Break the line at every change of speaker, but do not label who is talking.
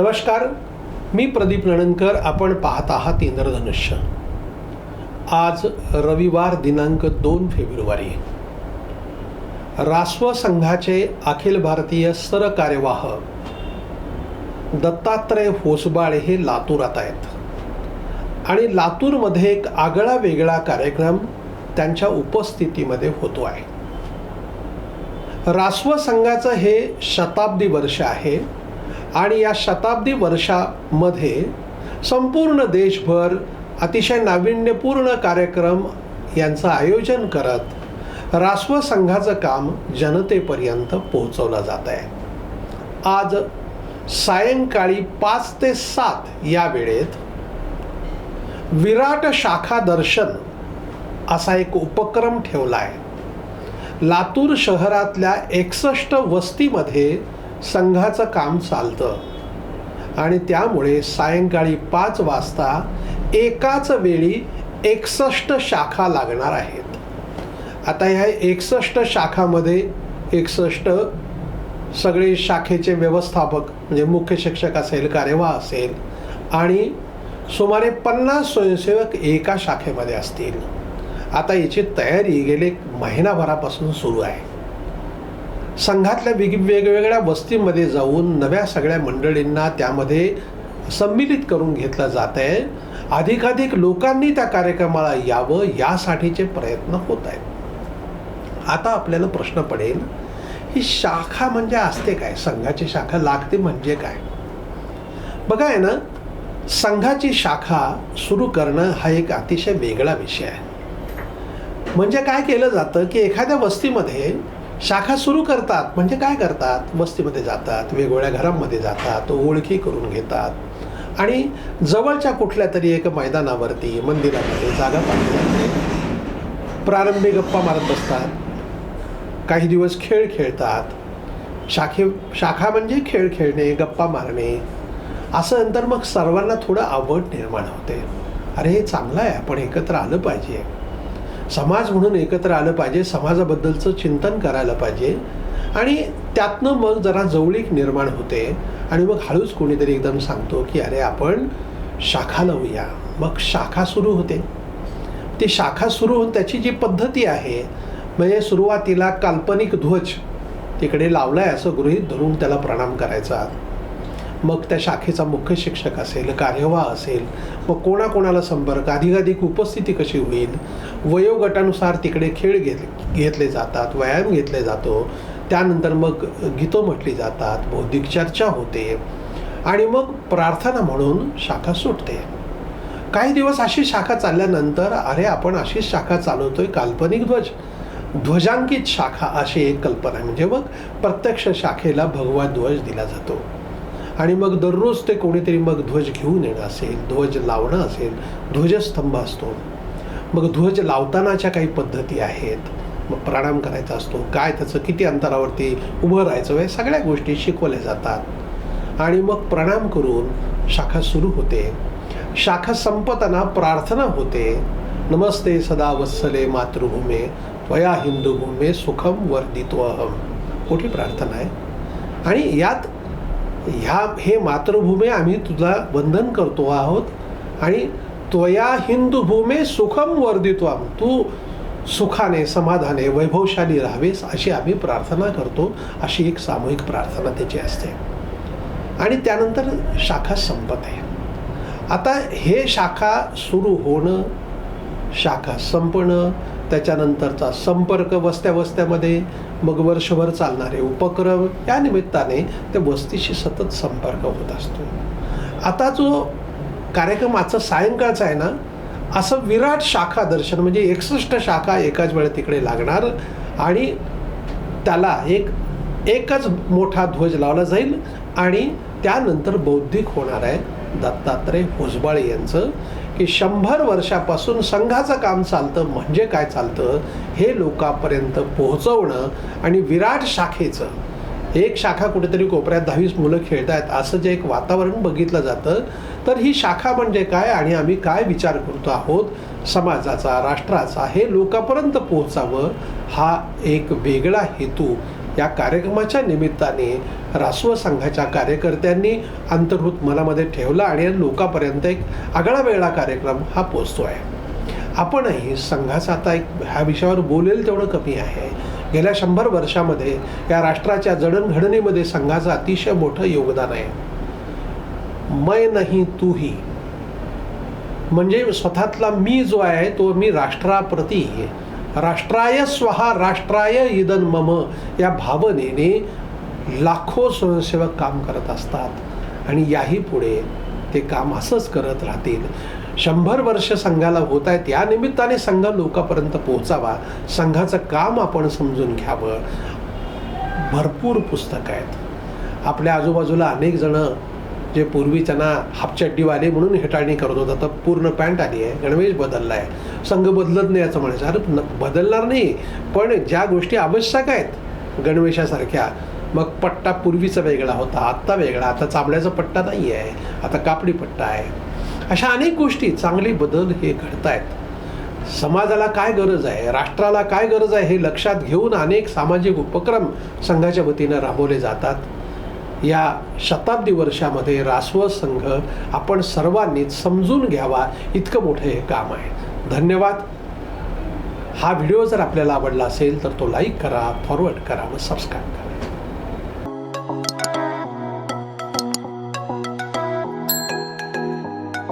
नमस्कार मी प्रदीप नणनकर आपण पाहत आहात इंद्रधनुष्य. आज रविवार दिनांक दोन फेब्रुवारी. रास्व संघाचे अखिल भारतीय सरकार्यवाह दत्तात्रय होसबाळे हे लातूरात आहेत. आणि लातूरमध्ये एक आगळा वेगळा कार्यक्रम त्यांच्या उपस्थितीमध्ये होतो आहे. रास्व संघाचं हे शताब्दी वर्ष आहे. आणि या शताब्दी वर्षामध्ये संपूर्ण देशभर अतिशय नाविन्यपूर्ण कार्यक्रम यांचं आयोजन करत रास्व संघाचं काम जनतेपर्यंत पोहोचवलं जात आहे. आज सायंकाळी पाच ते सात या वेळेत विराट शाखा दर्शन असा एक उपक्रम ठेवला आहे. लातूर शहरातल्या एकसष्ट वस्तीमध्ये संघाचं काम चालतं. आणि त्यामुळे सायंकाळी पाच वाजता एकाच वेळी एकसष्ट शाखा लागणार आहेत. आता ह्या एकसष्ट शाखामध्ये एकसष्ट सगळे शाखेचे व्यवस्थापक म्हणजे मुख्य शिक्षक असेल कार्यवाह असेल आणि सुमारे पन्नास स्वयंसेवक एका शाखेमध्ये असतील. आता याची तयारी गेले महिनाभरापासून सुरू आहे. संघातल्या वेग वेगवेगळ्या वस्तीमध्ये जाऊन नव्या सगळ्या मंडळींना त्यामध्ये सम्मिलित करून घेतलं जात आहे. अधिकाधिक लोकांनी त्या कार्यक्रमाला यावं यासाठीचे प्रयत्न होत आहेत. आता आपल्याला प्रश्न पडेल ही शाखा म्हणजे असते काय? संघाची शाखा लागते म्हणजे काय? बघा आहे ना संघाची शाखा सुरू करणं हा एक अतिशय वेगळा विषय आहे. म्हणजे काय केलं जातं की एखाद्या वस्तीमध्ये शाखा सुरू करतात. म्हणजे काय करतात? वस्तीमध्ये जातात वेगवेगळ्या घरांमध्ये जातात ओळखी करून घेतात. आणि जवळच्या कुठल्या तरी एक मैदानावरती मंदिरामध्ये जागा पाहिजे जाते प्रारंभी गप्पा मारत बसतात. काही दिवस खेळ खेळतात. शाखे शाखा म्हणजे खेळ खेळणे गप्पा मारणे. असं नंतर मग सर्वांना थोडं आवड निर्माण होते. अरे हे चांगलं आहे. आपण एकत्र आलं पाहिजे. समाज म्हणून एकत्र आलं पाहिजे समाजाबद्दलचं चिंतन करायला पाहिजे. आणि त्यातनं मग जरा जवळीक निर्माण होते. आणि मग हळूच कोणीतरी एकदम सांगतो की अरे आपण शाखा लावूया. मग शाखा सुरू होते. ती शाखा सुरू होऊन त्याची जी पद्धती आहे म्हणजे सुरुवातीला काल्पनिक ध्वज तिकडे लावलाय असं गृहीत धरून त्याला प्रणाम करायचा. मग त्या शाखेचा मुख्य शिक्षक असेल कार्यवाह असेल मग कोणाकोणाला संपर्क अधिकाधिक उपस्थिती कशी होईल वयोगटानुसार तिकडे खेळ घेत घेतले जातात व्यायाम घेतले जातो त्यानंतर मग गीतं म्हटली जातात बौद्धिक चर्चा होते आणि मग प्रार्थना म्हणून शाखा सुटते. काही दिवस अशी शाखा चालल्यानंतर अरे आपण अशीच शाखा चालवतोय काल्पनिक ध्वज ध्वजांकित शाखा अशी एक कल्पना म्हणजे मग प्रत्यक्ष शाखेला भगवा ध्वज दिला जातो. आणि मग दररोज ते कोणीतरी मग ध्वज घेऊन येणं असेल ध्वज लावणं असेल ध्वजस्तंभ असतो. मग ध्वज लावतानाच्या काही पद्धती आहेत. मग प्राणायाम करायचा असतो काय त्याचं किती अंतरावरती उभं राहायचं हे सगळ्या गोष्टी शिकवल्या जातात. आणि मग प्रणाम करून शाखा सुरू होते. शाखा संपताना प्रार्थना होते. नमस्ते सदा वत्सले मातृभूमे त्वया हिंदूभूमे सुखम वर्धित्वहम मोठी प्रार्थना आहे. आणि यात ह्या हे मातृभूमे आम्ही तुला वंदन करतो आहोत. आणि त्वया हिंदू भूमे सुखम वर्धित्वम तू सुखाने समाधाने वैभवशाली राहावेस अशी आम्ही प्रार्थना करतो. अशी एक सामूहिक प्रार्थना त्याची असते. आणि त्यानंतर शाखा संपत आहे. आता हे शाखा सुरू होणं शाखा संपणं त्याच्यानंतरचा संपर्क वस्त्या वस्त्यामध्ये मग वर्षभर चालणारे उपक्रम या निमित्ताने त्या वस्तीशी सतत संपर्क होत असतो. आता जो कार्यक्रम आजचा सायंकाळचा आहे ना असं विराट शाखा दर्शन म्हणजे एकसष्ट शाखा एकाच वेळ तिकडे लागणार आणि त्याला एक एकच मोठा ध्वज लावला जाईल आणि त्यानंतर बौद्धिक होणार आहे दत्तात्रय भुजबळ यांचं. की शंभर वर्षापासून संघाचं काम चालतं म्हणजे काय चालतं हे लोकांपर्यंत पोहोचवणं आणि विराट शाखेचं. एक शाखा कुठेतरी कोपऱ्यात दहावीस मुलं खेळतायत असं जे एक वातावरण बघितलं जातं. तर ही शाखा म्हणजे काय आणि आम्ही काय विचार करतो आहोत? समाजाचा राष्ट्राचा हे लोकांपर्यंत पोहोचावं हा एक वेगळा हेतू या कार्यक्रमाच्या निमित्ताने रासव संघाच्या कार्यकर्त्यांनी अंतर्भूत मनामध्ये ठेवला आणि लोकांपर्यंत एक आगळा वेगळा कार्यक्रम हा पोचतो आहे. आपणही संघाचा आता एक ह्या विषयावर बोलेल तेवढं कमी आहे. गेल्या शंभर वर्षामध्ये या राष्ट्राच्या जडणघडणीमध्ये संघाचं अतिशय मोठं योगदान आहे. मै नाही तूही म्हणजे स्वतःतला मी जो आहे तो मी राष्ट्राप्रती राष्ट्राय स्वहा राष्ट्राय इदन मम या भावनेने लाखो स्वयंसेवक काम करत असतात. आणि याही पुढे ते काम असंच करत राहतील. शंभर वर्ष संघाला होत आहेत. या निमित्ताने संघ लोकांपर्यंत पोहोचावा. संघाचं काम आपण समजून घ्यावं. भरपूर पुस्तकं आहेत. आपल्या आजूबाजूला अनेक जणं जे पूर्वी त्यांना हापचड्डीवाले म्हणून हेटाळणी करत होता तर पूर्ण पॅन्ट आली आहे गणवेश बदलला आहे. संघ बदलत नाही असं म्हणायचं. अरे न- बदलणार नाही पण ज्या गोष्टी आवश्यक आहेत गणवेशासारख्या मग पट्टा पूर्वीचा वेगळा होता आत्ता वेगळा आता चांबड्याचा पट्टा नाही आहे आता कापडी पट्टा आहे. अशा अनेक गोष्टी चांगले बदल हे घडत आहेत समाजाला काय गरज आहे राष्ट्राला काय गरज आहे हे लक्षात घेऊन अनेक सामाजिक उपक्रम संघाच्या वतीनं राबवले जातात. या शताब्दी वर्षामध्ये रासव संघ आपण सर्वांनीच समजून घ्यावा इतकं मोठं हे काम आहे. धन्यवाद. हा व्हिडिओ जर आपल्याला आवडला असेल तर तो लाईक करा फॉरवर्ड करा व सबस्क्राईब करा.